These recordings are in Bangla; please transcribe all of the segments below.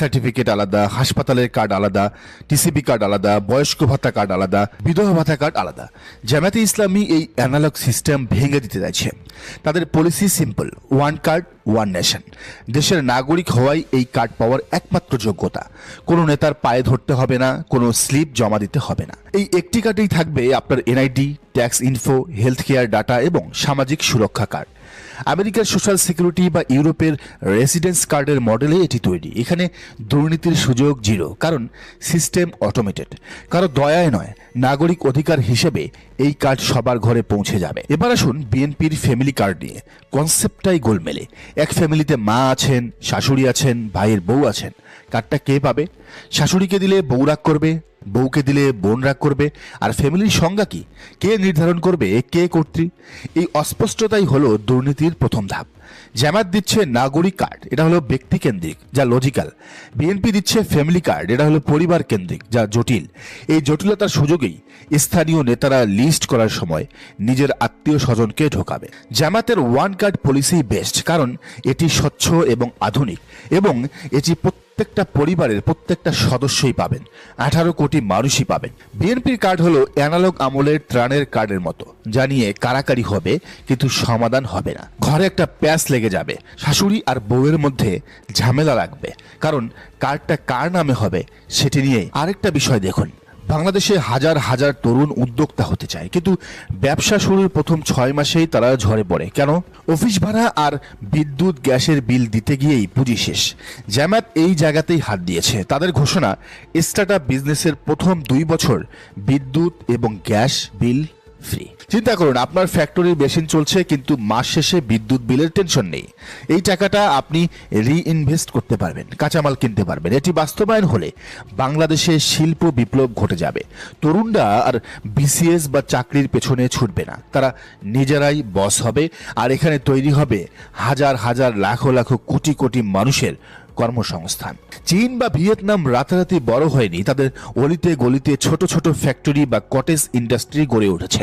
সার্টিফিকেট আলাদা, হাসপাতালের কার্ড আলাদা টিসিবি কার্ড আলাদা, বয়স্ক ভাতা কার্ড আলাদা, বিধবা ভাতা কার্ড আলাদা। জামাতে ইসলামী এই অ্যানালগ সিস্টেম ভেঙে দিতে চাইছে তাদের policy simple one card one nation দেশের নাগরিক হওয়াই এই কার্ড পাওয়ার একমাত্র যোগ্যতা। কোনো নেতার পায়ে ধরতে হবে না, কোনো স্লিপ জমা দিতে হবে না। এই একটি কার্ডেই থাকবে আপনার NID tax info health care data এবং সামাজিক সুরক্ষা কার্ড আমেরিকার সোশ্যাল সিকিউরিটি বা ইউরোপের রেসিডেন্স কার্ডের মডেলে এটি তৈরি। এখানে দুর্নীতির সুযোগ জিরো, কারণ সিস্টেম অটোমেটেড কারও দয়ায় নয়, নাগরিক অধিকার হিসেবে এই কার্ড সবার ঘরে পৌঁছে যাবে। এবার আসুন বিএনপির ফ্যামিলি কার্ড নিয়ে। কনসেপ্টটাই গোলমেলে। এক ফ্যামিলিতে মা আছেন, শাশুড়ি আছেন, ভাইয়ের বউ আছেন। কার্ডটা কে পাবে? শাশুড়িকে দিলে বউ রাগ করবে, বউকে দিলে বোন রাগ করবে, আর ফ্যামিলির সংজ্ঞা কি? কে নির্ধারণ করবে? কে কর্তৃ এই অস্পষ্টতাই হলো দুর্নীতির প্রথম ধাপ। জামাত দিচ্ছে নাগরিক কার্ড, এটা হলো ব্যক্তি কেন্দ্রিক, যা লজিক্যাল বিএনপি দিচ্ছে ফ্যামিলি কার্ড এটা হলো পরিবার কেন্দ্রিক, যা জটিল। এই জটিলতার সুযোগেই স্থানীয় নেতারা লিস্ট করার সময় নিজের আত্মীয় স্বজনকে ঢোকাবে। জামাতের ওয়ান কার্ড পলিসি বেস্ট কারণ এটি স্বচ্ছ এবং আধুনিক, এবং এটি প্রত্যেকটা পরিবারের প্রত্যেকটা সদস্যই পাবেন, আঠারো কোটি মানুষই পাবেন। বিএনপির কার্ড হলো অ্যানালগ আমলের ত্রাণের কার্ডের মতো, যা নিয়ে কারাকারি হবে, কিন্তু সমাধান হবে না। ঘরে একটা প্যাচ লেগে যাবে। শাশুড়ি আর বউয়ের মধ্যে ঝামেলা লাগবে। কারণ কার্ডটা কার নামে হবে সেটি নিয়ে আরেকটা বিষয় দেখুন। বাংলাদেশে হাজার হাজার তরুণ উদ্যোক্তা হতে চায়, কিন্তু ব্যবসা শুরুর প্রথম ছয় মাসেই তারা ঝরে পড়ে। কেন? অফিস ভাড়া আর বিদ্যুৎ গ্যাসের বিল দিতে গিয়েই পুঁজি শেষ। জামাত এই জায়গাতেই হাত দিয়েছে। তাদের ঘোষণা স্টার্ট বিজনেসের প্রথম দুই বছর বিদ্যুৎ এবং গ্যাস বিল ফ্রি চিন্তা করুন, আপনার ফ্যাক্টরির মেশিন চলছে, কিন্তু মাস শেষে বিদ্যুৎ বিলের টেনশন নেই। এই টাকাটা আপনি রিইনভেস্ট করতে পারবেন, কাঁচামাল কিনতে পারবেন। এটি বাস্তবায়ন হলে বাংলাদেশে শিল্প বিপ্লব ঘটে যাবে। তরুণরা আর বিসিএস বা চাকরির পেছনে ছুটবে না। তারা নিজেরাই বস হবে, আর এখানে তৈরি হবে হাজার হাজার লাখো লাখো কোটি কোটি মানুষের কর্মসংস্থান। চীন বা ভিয়েতনাম রাতারাতি বড় হয়নি, তাদের অলিতে গলিতে ছোট ছোট ফ্যাক্টরি বা কটেজ ইন্ডাস্ট্রি গড়ে উঠেছে।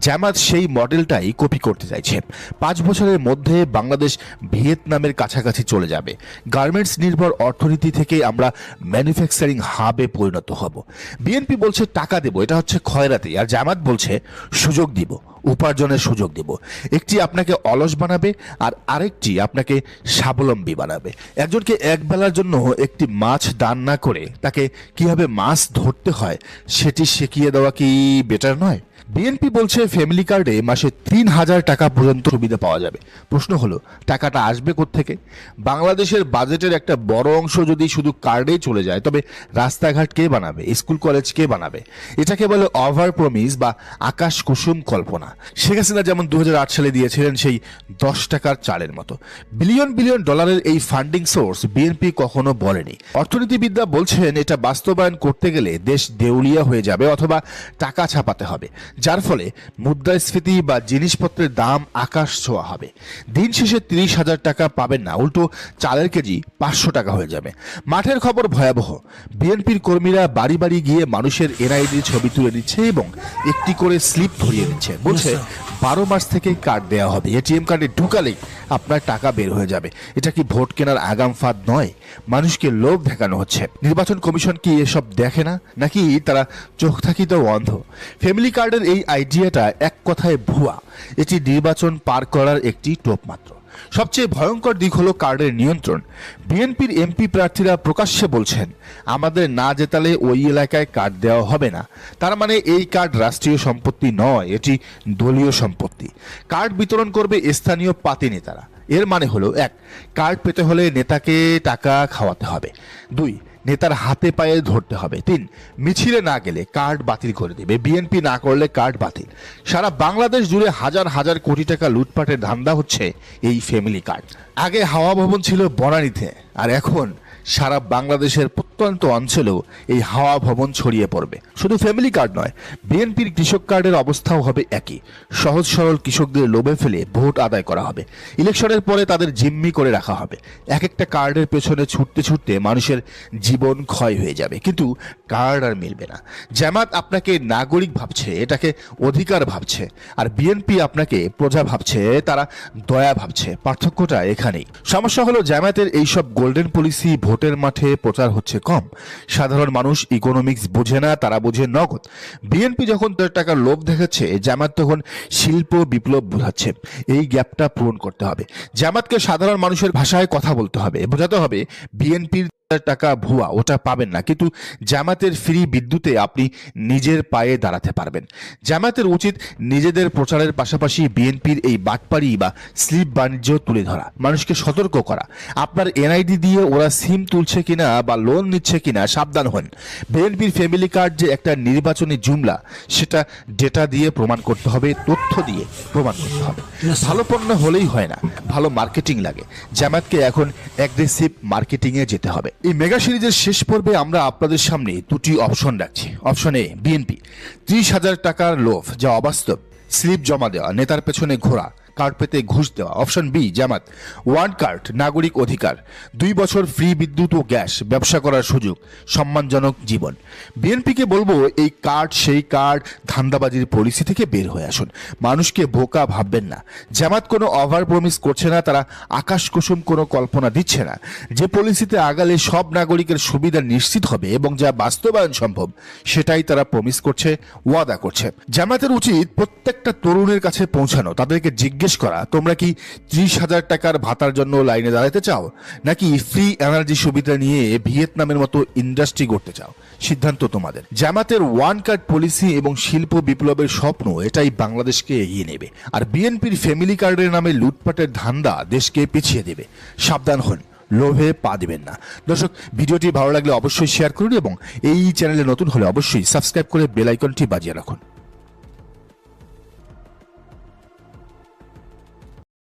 জামাত সেই মডেলটাই কপি করতে চাইছে। পাঁচ বছরের মধ্যে বাংলাদেশ ভিয়েতনামের কাছাকাছি চলে যাবে। গার্মেন্টস নির্ভর অর্থনীতি থেকে আমরা ম্যানুফ্যাকচারিং হাবে পরিণত হব। বিএনপি বলছে, টাকা দেব, এটা হচ্ছে খয়রাতি আর জামাত বলছে, সুযোগ দিব। উপার্জনের সুযোগ দেব। একটি আপনাকে অলস বানাবে আর আরেকটি আপনাকে স্বাবলম্বী বানাবে। একজনকে একবেলার জন্য একটি মাছ দান না করে তাকে কীভাবে মাছ ধরতে হয় সেটি শিখিয়ে দেওয়া কি বেটার নয়? বিএনপি বলছে ফ্যামিলি কার্ডে মাসে তিন হাজার টাকা পর্যন্ত সুবিধা পাওয়া যাবে। প্রশ্ন হলো, টাকাটা আসবে থেকে বাংলাদেশের বাজেটের একটা বড় অংশ যদি শুধু কার্ডেই চলে যায়, তবে রাস্তাঘাট কে বানাবে? স্কুল কলেজ কে বানাবে? এটাকে বলে ওভার প্রমিস বা আকাশ কুসুম কল্পনা। শেখ হাসিনা যেমন দু হাজার আট সালে দিয়েছিলেন, সেই দশ টাকার চালের মতো। বিলিয়ন বিলিয়ন ডলারের এই ফান্ডিং সোর্স বিএনপি কখনো বলেনি। অর্থনীতিবিদরা বলছেন, এটা বাস্তবায়ন করতে গেলে দেশ দেউলিয়া হয়ে যাবে অথবা টাকা ছাপাতে হবে। যার ফলে মুদ্রাস্ফীতি বা জিনিসপত্রের দাম আকাশ ছোঁয়া হবে। দিন শেষে তিরিশ হাজার টাকা পাবেন না উল্টো চালের কেজি পাঁচশো টাকা হয়ে যাবে। মাঠের খবর ভয়াবহ। বিএনপির কর্মীরা বাড়ি বাড়ি গিয়ে মানুষের এনআইডি ছবি তুলে নিচ্ছে এবং একটি করে স্লিপ ধরিয়ে দিচ্ছে বলছে বারো মাস থেকে কার্ড দেওয়া হবে। এটিএম কার্ডে ঢুকালেই আপনার টাকা বের হয়ে যাবে। এটা কি ভোট কেনার আগাম ফাঁদ নয়? মানুষকে লোভ দেখানো হচ্ছে। নির্বাচন কমিশন কি এসব দেখে না? নাকি তারা চোখ থাকিতেও অন্ধ? ফ্যামিলি কার্ডের এই আইডিয়াটা এক কথায় ভুয়া। এটি নির্বাচন পার করার একটি টোপ মাত্র। সবচেয়ে ভয়ঙ্কর দিক হলো কার্ডের নিয়ন্ত্রণ। বিএনপির এমপি প্রার্থীরা প্রকাশ্যে বলছেন, আমাদের না জেতালে ওই এলাকায় কার্ড দেওয়া হবে না। তার মানে এই কার্ড রাষ্ট্রীয় সম্পত্তি নয়, এটি দলীয় সম্পত্তি। কার্ড বিতরণ করবে স্থানীয় পাতি নেতারা। এর মানে হলো, এক, কার্ড পেতে হলে নেতাকে টাকা খাওয়াতে হবে। দুই নেতার হাতে পায়ে ধরতে হবে। তিন, মিছিলে না গেলে কার্ড বাতিল করে দেবে। বিএনপি না করলে কার্ড বাতিল। সারা বাংলাদেশ জুড়ে হাজার হাজার কোটি টাকা লুটপাটের ধান্দা হচ্ছে এই ফ্যামিলি কার্ড আগে হাওয়া ভবন ছিল বনানীতে আর এখন সারা বাংলাদেশের প্রত্যন্ত অঞ্চলেও এই হাওয়া ভবন ছড়িয়ে পড়বে। শুধু ফ্যামিলি কার্ড নয় বিএনপির কৃষক কার্ডের অবস্থাও হবে একই। সহজ সরল কৃষকদের লোভে ফেলে ভোট আদায় করা হবে। ইলেকশনের পরে তাদের জিম্মি করে রাখা হবে। এক একটা কার্ডের পেছনে ছুটতে ছুটতে মানুষের জীবন ক্ষয় হয়ে যাবে। কিন্তু কার্ড আর মিলবে না। জামাত আপনাকে নাগরিক ভাবছে, এটাকে অধিকার ভাবছে। আর বিএনপি আপনাকে প্রজা ভাবছে, তারা দয়া ভাবছে। পার্থক্যটা এখানেই। সমস্যা হলো জামায়াতের এইসব গোল্ডেন পলিসি ভোটের মাঠে প্রচার হচ্ছে কম। সাধারণ মানুষ ইকোনমিক্স বোঝে না, তারা বোঝে নগদ। বিএনপি যখন টাকার লোভ দেখাচ্ছে জামাত তখন শিল্প বিপ্লব বোঝাচ্ছে। এই গ্যাপটা পূরণ করতে হবে। জামাতকে সাধারণ মানুষের ভাষায় কথা বলতে হবে। বোঝাতে হবে বিএনপির টাকা ভুয়া ওটা পাবেন না। কিন্তু জামাতের ফ্রি বিদ্যুতে আপনি নিজের পায়ে দাঁড়াতে পারবেন। জামাতের উচিত নিজেদের প্রচারের পাশাপাশি বিএনপির এই বাটপাড়ি বা স্লিপ বাণিজ্য তুলে ধরা মানুষকে সতর্ক করা। আপনার এনআইডি দিয়ে ওরা সিম তুলছে কিনা বা লোন নিচ্ছে কিনা সাবধান হন। বিএনপির ফ্যামিলি কার্ড যে একটা নির্বাচনী জুমলা সেটা ডেটা দিয়ে প্রমাণ করতে হবে তথ্য দিয়ে প্রমাণ করতে হবে। ভালো পণ্য হলেই হয় না ভালো মার্কেটিং লাগে। জামাতকে এখন অ্যাগ্রেসিভ মার্কেটিং এ যেতে হবে। এই মেগা সিরিজের শেষ পর্বে আমরা আপনাদের সামনে দুটি অপশন রাখছি। অপশন এ বিএনপি ত্রিশ হাজার টাকার লোভ, যা অবাস্তব, স্লিপ জমা দেওয়া, নেতার পেছনে ঘোরা কার্ড পেতে ঘুষ দেওয়া। Option B Jamaat. One card নাগরিক অধিকার। দুই বছর ফ্রি বিদ্যুৎ ও গ্যাস ব্যবসা করার সুযোগ। সম্মানজনক জীবন। বিএনপিকে বলব, এই কার্ড সেই কার্ড ধান্দাবাজির পলিসি থেকে বের হয়ে আসুন। মানুষকে বোকা ভাববেন না। জামাত কোনো ওভার প্রমিস করছে না, তারা আকাশ কুসুম কোনো কল্পনা দিচ্ছে না। যে পলিসিতে আগালে সব নাগরিকের সুবিধা নিশ্চিত হবে এবং যা বাস্তবায়ন সম্ভব, সেটাই তারা প্রমিস করছে, ওয়াদা করছে। জামাতের উচিত প্রত্যেকটা তরুণের কাছে পৌঁছানো, তাদেরকে জিজ্ঞেস করা, তোমরা কি ত্রিশ হাজার টাকার ভাতার জন্য লাইনে দাঁড়াতে চাও, নাকি ফ্রি এনার্জি সুবিধা নিয়ে ভিয়েতনামের মতো ইন্ডাস্ট্রি করতে চাও? সিদ্ধান্ত তোমাদের। জামাতের ওয়ান কার্ড পলিসি এবং শিল্প বিপ্লবের স্বপ্ন, এটাই বাংলাদেশকে এগিয়ে নেবে। আর বিএনপির ফ্যামিলি কার্ডের নামে লুটপাটের ধান্দা দেশকে পিছিয়ে দেবে। সাবধান হন, লোভে পা দিবেন না। দর্শক, ভিডিওটি ভালো লাগলে অবশ্যই শেয়ার করুন এবং এই চ্যানেলে নতুন হলে অবশ্যই সাবস্ক্রাইব করে বেল আইকনটি বাজিয়ে রাখুন।